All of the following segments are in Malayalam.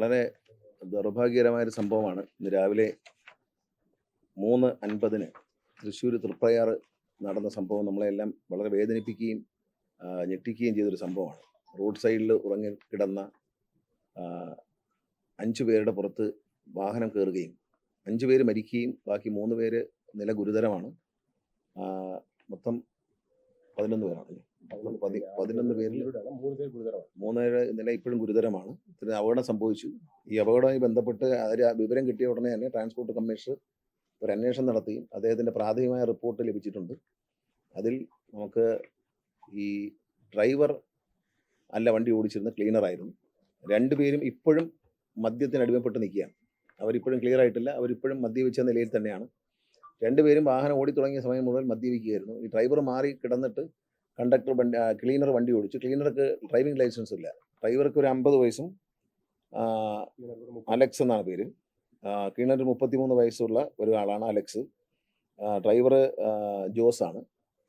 വളരെ ദൗർഭാഗ്യകരമായൊരു സംഭവമാണ്. ഇന്ന് രാവിലെ മൂന്ന് അൻപതിന് തൃശ്ശൂർ തൃപ്രയാർ നടന്ന സംഭവം നമ്മളെല്ലാം വളരെ വേദനിപ്പിക്കുകയും ഞെട്ടിക്കുകയും ചെയ്തൊരു സംഭവമാണ്. റോഡ് സൈഡിൽ ഉറങ്ങി കിടന്ന അഞ്ച് പേരുടെ പുറത്ത് വാഹനം കയറുകയും അഞ്ചു പേര് മരിക്കുകയും ബാക്കി മൂന്ന് പേര് നില ഗുരുതരമാണ്. മൊത്തം പതിനൊന്ന് പേരാണ് പതി- പതിനൊന്ന് പേരിൽ മൂന്ന് പേര് നില ഇപ്പോഴും ഗുരുതരമാണ്. ഇത്ര അപകടം സംഭവിച്ചു. ഈ അപകടവുമായി ബന്ധപ്പെട്ട് അതിൽ വിവരം കിട്ടിയ ഉടനെ തന്നെ ട്രാൻസ്പോർട്ട് കമ്മീഷണർ ഒരു അന്വേഷണം നടത്തുകയും അദ്ദേഹത്തിന്റെ പ്രാഥമികമായ റിപ്പോർട്ട് ലഭിച്ചിട്ടുണ്ട്. അതിൽ നമുക്ക് ഈ ഡ്രൈവർ അല്ല വണ്ടി ഓടിച്ചിരുന്ന ക്ലീനറായിരുന്നു രണ്ടുപേരും ഇപ്പോഴും മദ്യത്തിന് അടിമപ്പെട്ട് നിൽക്കുകയാണ്. അവരിപ്പോഴും ക്ലിയർ ആയിട്ടില്ല. അവരിപ്പോഴും മദ്യപിച്ച നിലയിൽ തന്നെയാണ്. രണ്ടുപേരും വാഹനം ഓടി തുടങ്ങിയ സമയം മുതൽ മദ്യപിക്കുകയായിരുന്നു. ഈ ഡ്രൈവർ മാറി കിടന്നിട്ട് കണ്ടക്ടർ വണ്ടി ക്ലീനർ വണ്ടി ഓടിച്ചു. ക്ലീനർക്ക് ഡ്രൈവിംഗ് ലൈസൻസ് ഇല്ല. ഡ്രൈവർക്ക് ഒരു അമ്പത് വയസ്സും അലക്സ് എന്നാണ് പേര്. ക്ലീനർ മുപ്പത്തിമൂന്ന് വയസ്സുള്ള ഒരാളാണ് അലക്സ്. ഡ്രൈവർ ജോസ് ആണ്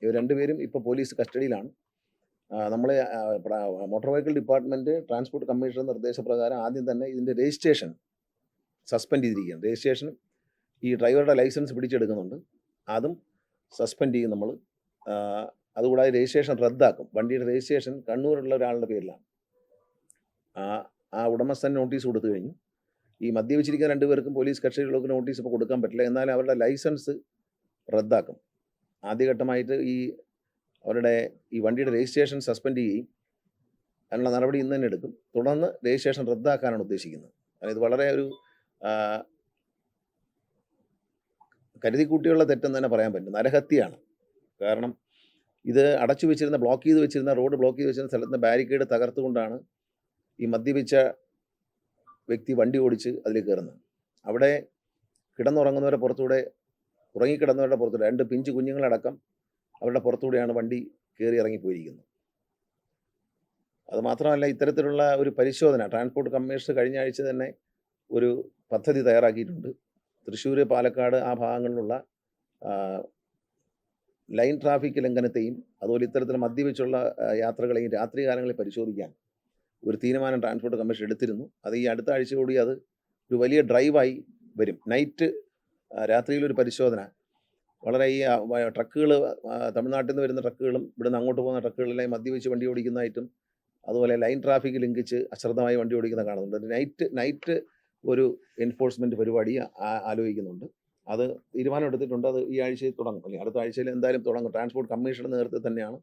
ഇവർ രണ്ടുപേരും ഇപ്പോൾ പോലീസ് കസ്റ്റഡിയിലാണ്. നമ്മളെ motor vehicle department transport commissioner നിർദ്ദേശപ്രകാരം ആദ്യം തന്നെ ഇതിന്റെ രജിസ്ട്രേഷൻ സസ്പെൻഡ് ചെയ്തിരിക്കുകയാണ്. രജിസ്ട്രേഷൻ ഈ ഡ്രൈവറുടെ ലൈസൻസ് പിടിച്ചെടുക്കുന്നുണ്ട്. അതും സസ്പെൻഡ് ചെയ്യും നമ്മൾ. അതുകൂടാതെ രജിസ്ട്രേഷൻ റദ്ദാക്കും. വണ്ടിയുടെ രജിസ്ട്രേഷൻ കണ്ണൂരുള്ള ഒരാളുടെ പേരിലാണ്. ആ ആ ഉടമസ്ഥൻ നോട്ടീസ് കൊടുത്തു കഴിഞ്ഞു. ഈ മദ്യപിച്ചിരിക്കുന്ന രണ്ടുപേർക്കും പോലീസ് കക്ഷികൾക്ക് നോട്ടീസ് ഇപ്പോൾ കൊടുക്കാൻ പറ്റില്ല. എന്നാലും അവരുടെ ലൈസൻസ് റദ്ദാക്കും. ആദ്യഘട്ടമായിട്ട് ഈ അവരുടെ ഈ വണ്ടിയുടെ രജിസ്ട്രേഷൻ സസ്പെൻഡ് ചെയ്യും അതിനുള്ള നടപടി ഇന്ന് തന്നെ എടുക്കും. തുടർന്ന് രജിസ്ട്രേഷൻ റദ്ദാക്കാനാണ് ഉദ്ദേശിക്കുന്നത്. കാരണം ഇത് വളരെ ഒരു കരുതി കരുതിക്കൂട്ടിയുള്ള തെറ്റെന്ന് തന്നെ പറയാൻ പറ്റും. നരഹത്യയാണ്. കാരണം ഇത് അടച്ചു വെച്ചിരുന്ന ബ്ലോക്ക് ചെയ്ത് വെച്ചിരുന്ന റോഡ് ബ്ലോക്ക് ചെയ്ത് വെച്ചിരുന്ന സ്ഥലത്ത് ബാരിക്കേഡ് തകർത്തുകൊണ്ടാണ് ഈ മദ്യപിച്ച വ്യക്തി വണ്ടി ഓടിച്ച് അതിൽ കയറുന്നത്. അവിടെ കിടന്നുറങ്ങുന്നവരുടെ പുറത്തൂടെ ഉറങ്ങിക്കിടന്നവരുടെ പുറത്തൂടെ രണ്ട് പിഞ്ച് കുഞ്ഞുങ്ങളടക്കം അവരുടെ പുറത്തൂടെയാണ് വണ്ടി കയറി ഇറങ്ങിപ്പോയിരിക്കുന്നത്. അതുമാത്രമല്ല ഇത്തരത്തിലുള്ള ഒരു പരിശോധന ട്രാൻസ്പോർട്ട് കമ്മീഷണർ കഴിഞ്ഞ ആഴ്ച തന്നെ ഒരു പദ്ധതി തയ്യാറാക്കിയിട്ടുണ്ട്. തൃശ്ശൂർ പാലക്കാട് ആ ഭാഗങ്ങളിലുള്ള ലൈൻ ട്രാഫിക് ലംഘനത്തെയും അതുപോലെ ഇത്തരത്തിൽ മദ്യപിച്ചുള്ള യാത്രകളെയും രാത്രി കാലങ്ങളിൽ പരിശോധിക്കാൻ ഒരു തീരുമാനം ട്രാൻസ്പോർട്ട് കമ്മീഷൻ എടുത്തിരുന്നു. അത് ഈ അടുത്ത ആഴ്ച കൂടി അത് ഒരു വലിയ ഡ്രൈവായി വരും. നൈറ്റ് രാത്രിയിലൊരു പരിശോധന. വളരെ ഈ ട്രക്കുകൾ തമിഴ്നാട്ടിൽ നിന്ന് വരുന്ന ട്രക്കുകളും ഇവിടുന്ന് അങ്ങോട്ട് പോകുന്ന ട്രക്കുകളെല്ലാം മദ്യപിച്ച് വണ്ടി ഓടിക്കുന്നതായിട്ടും അതുപോലെ ലൈൻ ട്രാഫിക് ലംഘിച്ച് അശ്രദ്ധമായി വണ്ടി ഓടിക്കുന്ന കാണുന്നുണ്ട്. നൈറ്റ് നൈറ്റ് ഒരു എൻഫോഴ്സ്മെന്റ് പരിപാടി ആലോചിക്കുന്നുണ്ട്. അത് തീരുമാനം എടുത്തിട്ടുണ്ട് അത് ഈ ആഴ്ചയിൽ തുടങ്ങും. അല്ലെങ്കിൽ അടുത്ത ആഴ്ചയിൽ എന്തായാലും തുടങ്ങും. ട്രാൻസ്പോർട്ട് കമ്മീഷന്റെ നേതൃത്വത്തിൽ തന്നെയാണ്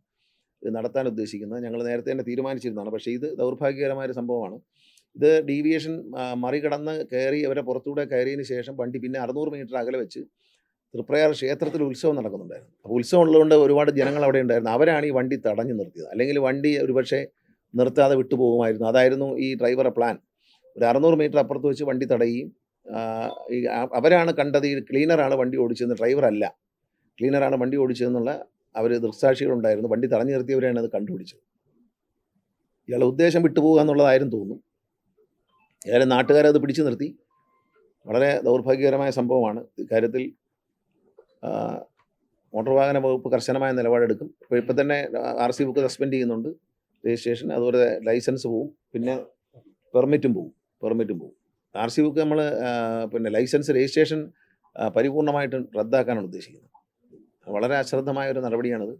ഇത് നടത്താൻ ഉദ്ദേശിക്കുന്നത്. ഞങ്ങൾ നേരത്തെ തന്നെ തീരുമാനിച്ചിരുന്നതാണ്. പക്ഷേ ഇത് ദൗർഭാഗ്യകരമായ സംഭവമാണ്. ഇത് ഡീവിയേഷൻ മറികടന്ന് കയറി അവരെ പുറത്തൂടെ കയറിയതിന് ശേഷം വണ്ടി പിന്നെ അറുന്നൂറ് മീറ്റർ അകലെ വെച്ച് തൃപ്രയാർ ക്ഷേത്രത്തിൽ ഉത്സവം നടക്കുന്നുണ്ടായിരുന്നു. അപ്പോൾ ഉത്സവം ഉള്ളതുകൊണ്ട് ഒരുപാട് ജനങ്ങൾ അവിടെ ഉണ്ടായിരുന്നു. അവരാണ് ഈ വണ്ടി തടഞ്ഞു നിർത്തിയത്. അല്ലെങ്കിൽ വണ്ടി ഒരുപക്ഷെ നിർത്താതെ വിട്ടുപോകുമായിരുന്നു. അതായിരുന്നു ഈ ഡ്രൈവറെ പ്ലാൻ. ഒരു അറുന്നൂറ് മീറ്റർ അപ്പുറത്ത് വെച്ച് വണ്ടി തടയുകയും ഈ അവരാണ് കണ്ടത് ഈ ക്ലീനറാണ് വണ്ടി ഓടിച്ചതെന്ന് ഡ്രൈവറല്ല. ക്ലീനറാണ് വണ്ടി ഓടിച്ചതെന്നുള്ള അവർ ദൃക്സാക്ഷികളുണ്ടായിരുന്നു. വണ്ടി തടഞ്ഞു നിർത്തിയവരെയാണ് അത് കണ്ടുപിടിച്ചത്. ഇയാളെ ഉദ്ദേശം വിട്ടുപോകുക എന്നുള്ളതായിരുന്നു തോന്നും ഇയാളെ നാട്ടുകാരെ അത് പിടിച്ചു നിർത്തി. വളരെ ദൗർഭാഗ്യകരമായ സംഭവമാണ്. ഇക്കാര്യത്തിൽ മോട്ടോർ വാഹന വകുപ്പ് കർശനമായ നിലപാടെടുക്കും. ഇപ്പോൾ ഇപ്പം തന്നെ ആർ സി ബുക്ക് സസ്പെൻഡ് ചെയ്യുന്നുണ്ട്. രജിസ്ട്രേഷൻ അതുപോലെ ലൈസൻസ് പോവും. പിന്നെ പെർമിറ്റും പോവും. പെർമിറ്റും പോവും. ആർ സി ബുക്ക് നമ്മൾ പിന്നെ ലൈസൻസ് രജിസ്ട്രേഷൻ പരിപൂർണമായിട്ടും റദ്ദാക്കാനാണ് ഉദ്ദേശിക്കുന്നത്. വളരെ അശ്രദ്ധമായ ഒരു നടപടിയാണിത്.